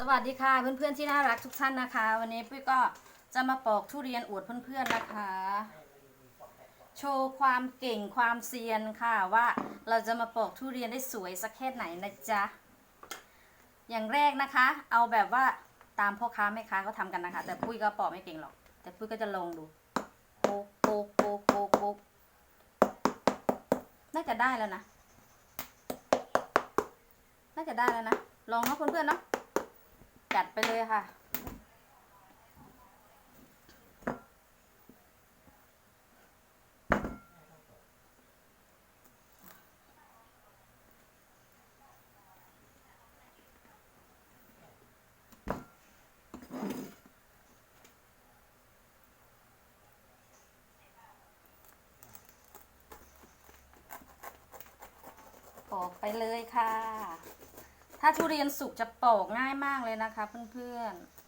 สวัสดีค่ะเพื่อนๆที่น่ารักทุกท่านนะคะ วันนี้ปุ้ยก็จะมาปอกทุเรียนอวดเพื่อนๆนะคะ โชว์ความเก่งความเซียนค่ะว่าเราจะมาปอกทุเรียนได้สวยสักแค่ไหนนะจ๊ะอย่างแรกนะคะ เอาแบบว่าตามพ่อค้าแม่ค้าเขาทำกันนะคะ แต่ปุ้ยก็ปอกไม่เก่งหรอก แต่ปุ้ยก็จะลองดูโป๊กโป๊กโป๊กโป๊กโป๊กน่าจะได้แล้วนะน่าจะได้แล้วนะลองเนาะเพื่อนๆเนาะ จัดไปเลยค่ะปอกไปเลยค่ะ ถ้าทุเรียนสุกจะปอกง่ายมากเลยนะคะเพื่อนๆ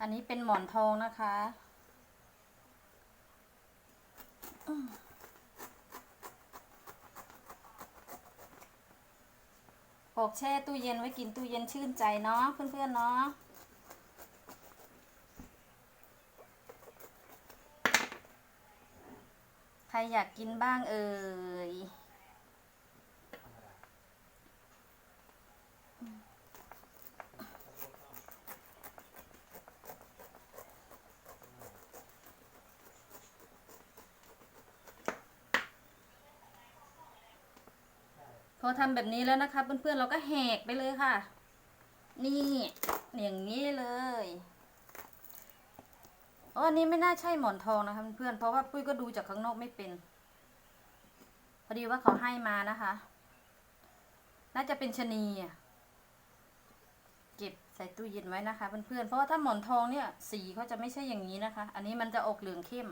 อันนี้เป็นหมอนทองนะคะ ปอกแช่ตู้เย็นไว้กินตู้เย็นชื่นใจเนาะเพื่อนๆเนาะใครอยากกินบ้างเอ่ย พอทำแบบนี้แล้วนะคะ เพื่อนๆเราก็แหกไปเลยค่ะ นี่อย่างนี้เลยอ๋ออันนี้ไม่น่าใช่หมอนทองนะคะเพื่อนๆเพราะว่าปุ้ยก็ดูจากข้างนอกไม่เป็น พอดีว่าเขาให้มานะคะ น่าจะเป็นชะนีอะเก็บใส่ตู้เย็นไว้นะคะเพื่อนๆเพราะว่าถ้าหมอนทองเนี่ย สีเขาจะไม่ใช่อย่างนี้นะคะ อันนี้มันจะออกเหลืองเข้ม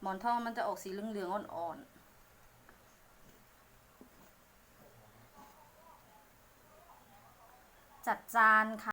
หมอนทองมันจะออกสีเหลืองๆอ่อนๆ จัดจานค่ะ